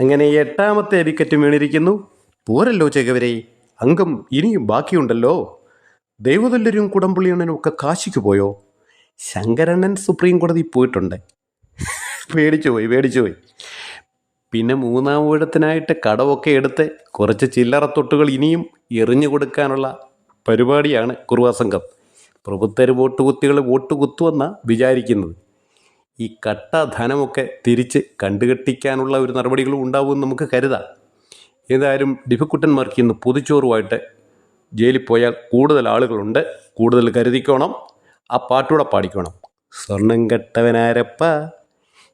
അങ്ങനെ എട്ടാമത്തെ വിക്കറ്റ് വീണിരിക്കുന്നു. പോരല്ലോ ചെകവരെ അംഗം ഇനിയും ബാക്കിയുണ്ടല്ലോ. ദൈവതുല്യരും കുടംപുള്ളിയണ്ണനും ഒക്കെ കാശിക്ക് പോയോ? ശങ്കരണ്ണൻ സുപ്രീം കോടതി പോയിട്ടുണ്ട്. പേടിച്ചു പോയി പേടിച്ചു പോയി. പിന്നെ മൂന്നാം ഊഴത്തിനായിട്ട് കടമൊക്കെ എടുത്ത് കുറച്ച് ചില്ലറ തൊട്ടുകൾ ഇനിയും എറിഞ്ഞു കൊടുക്കാനുള്ള പരിപാടിയാണ് കുറുവാ സംഘം. പ്രഭുത്തര് വോട്ട് കുത്തികൾ വോട്ട് കുത്തുവെന്നാണ് വിചാരിക്കുന്നത്. ഈ കട്ട ധനമൊക്കെ തിരിച്ച് കണ്ടുകെട്ടിക്കാനുള്ള ഒരു നടപടികളും ഉണ്ടാവുമെന്ന് നമുക്ക് കരുതാം. ഏതായാലും ഡിഫിക്കുട്ടന്മാർക്ക് ഇന്ന് പൊതിച്ചോറുമായിട്ട് ജയിലിൽ പോയാൽ കൂടുതൽ ആളുകളുണ്ട്. കൂടുതൽ കരുതിക്കോണം. ആ പാട്ടൂടെ പാടിക്കണം. സ്വർണം കെട്ടവനാരപ്പ.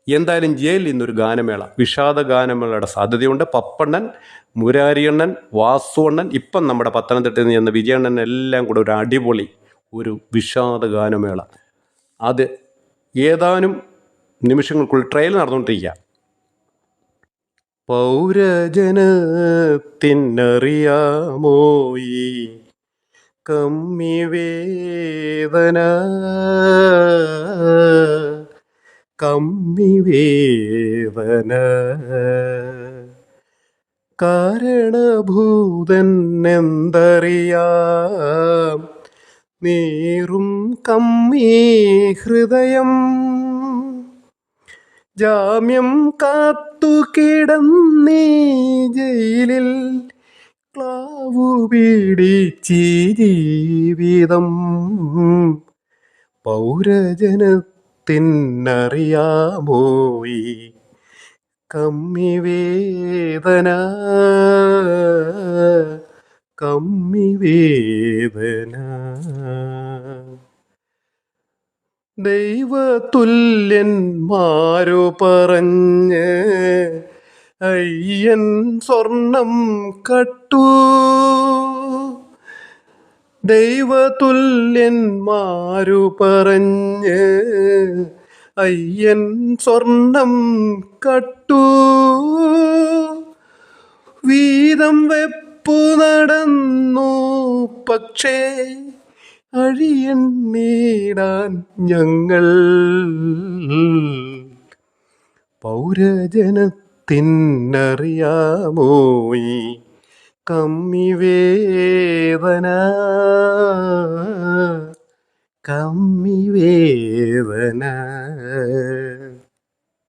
എന്തായാലും ജയിലിൽ ഇന്നൊരു ഗാനമേള. വിഷാദ ഗാനമേളയുടെ സാധ്യതയുണ്ട്. പപ്പണ്ണൻ മുരാരിയണ്ണൻ വാസുവണ്ണൻ ഇപ്പം നമ്മുടെ പത്തനംതിട്ടയിൽ നിന്ന് ചെന്ന വിജയണ്ണൻ എല്ലാം കൂടെ ഒരു അടിപൊളി ഒരു വിഷാദ ഗാനമേള. അത് ഏതാനും നിമിഷങ്ങൾക്കുള്ളിൽ ട്രയൽ നടന്നുകൊണ്ടിരിക്കുക പൗരജനത്തിനറിയാമോ ഈ കമ്മി വേദന കമ്മി വേദന കാരണഭൂതൻ എന്തറിയാം നീറും കമ്മി ഹൃദയം ജാമ്യം കാത്തു കിടന്നീ ജയിലിൽ. ക്ലാവു പീഡിച്ചി ജീവിതം. പൗരജനത്തിനറിയാമോയി കമ്മിവേദന? കമ്മി വേദന കമ്മി വേദന ദൈവതുല്യന്മാരു പറഞ്ഞ് അയ്യൻ സ്വർണം കട്ടു. ദൈവതുല്യന്മാരു പറഞ്ഞ് അയ്യൻ സ്വർണം കട്ടു. വീതം വെപ്പു നടന്നു പക്ഷേ അഴിയണ്ണീടാൻ ഞങ്ങൾ പൗരജനത്തിന്നറിയാമോയി ഈ കമ്മി വേദന കമ്മി വേദന